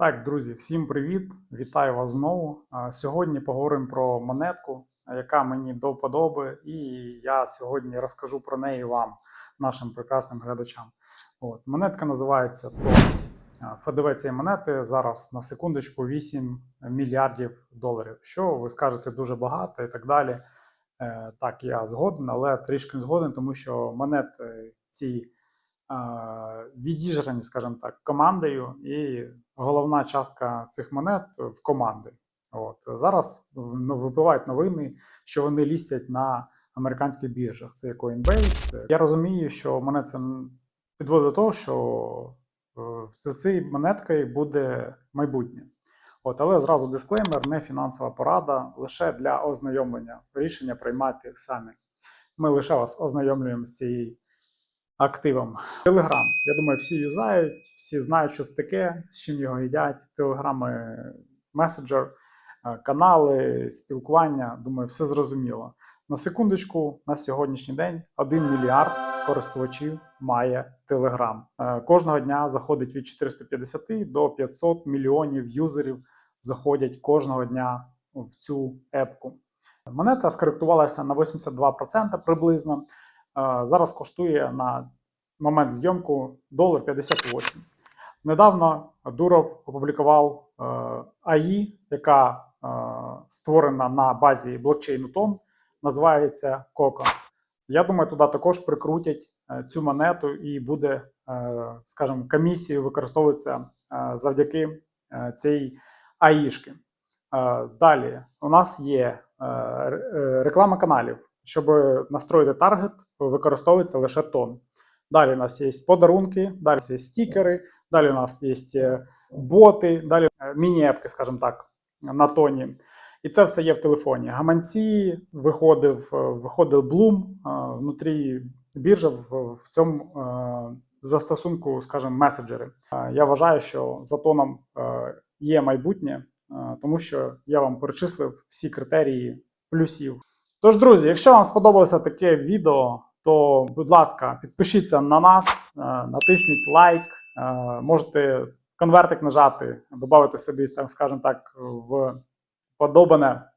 Так, друзі, всім привіт! Вітаю вас знову. Сьогодні поговоримо про монетку, яка мені до вподоби, і я сьогодні розкажу про неї вам, нашим прекрасним глядачам. От, монетка називається ТО. А, ФДВ цієї монети зараз на секундочку 8 мільярдів доларів. Що ви скажете дуже багато і так далі. Е, Так, я згоден, але трішки згоден, тому що монети ці відіжрані, скажімо так, командою, і головна частка цих монет в команди. От зараз ну, випливають новини, що вони лістять на американських біржах. Це Coinbase. Я розумію, що мене це підводить до того, що е, з цією монеткою буде майбутнє. От, але зразу дисклеймер, не фінансова порада, лише для ознайомлення. Рішення приймати самі. Ми лише вас ознайомлюємо з цією активом. Телеграм. Я думаю, всі юзають, всі знають, що це таке, з чим його їдять. Телеграми, меседжер, е, канали, спілкування. Думаю, все зрозуміло. На секундочку, на сьогоднішній день 1 мільярд користувачів має Telegram. Е, Кожного дня заходить від 450 до 500 мільйонів юзерів заходять кожного дня в цю епку. Монета скоректувалася на 82% приблизно. Е, Зараз коштує на момент зйомку долар 58. Недавно Дуров опублікував е, АІ, яка е, створена на базі блокчейну Тон, називається Коко. Я думаю, туди також прикрутять цю монету і буде, скажімо, комісією використовуватися завдяки цій АІшки. Далі у нас є ре- реклама каналів. Щоб настроїти таргет, використовується лише тон. Далі у нас є подарунки, далі є стікери, далі у нас є е, боти, далі е, міні-епки, скажімо так, на тоні. І це все є в телефоні. Гаманці виходив, е, виходив Bloom е, внутрі біржа в, цьому е, застосунку, скажімо, меседжери. Е, Я вважаю, що за тоном е, є майбутнє, е, тому що я вам перечислив всі критерії плюсів. Тож, друзі, якщо вам сподобалося таке відео, то, будь ласка, підпишіться на нас, е, натисніть лайк, е, можете конвертик нажати, додати собі, скажімо так, в подобане.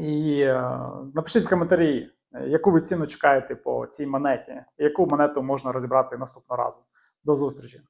І е, напишіть в коментарі, яку ви ціну чекаєте по цій монеті, яку монету можна розібрати наступного разу. До зустрічі!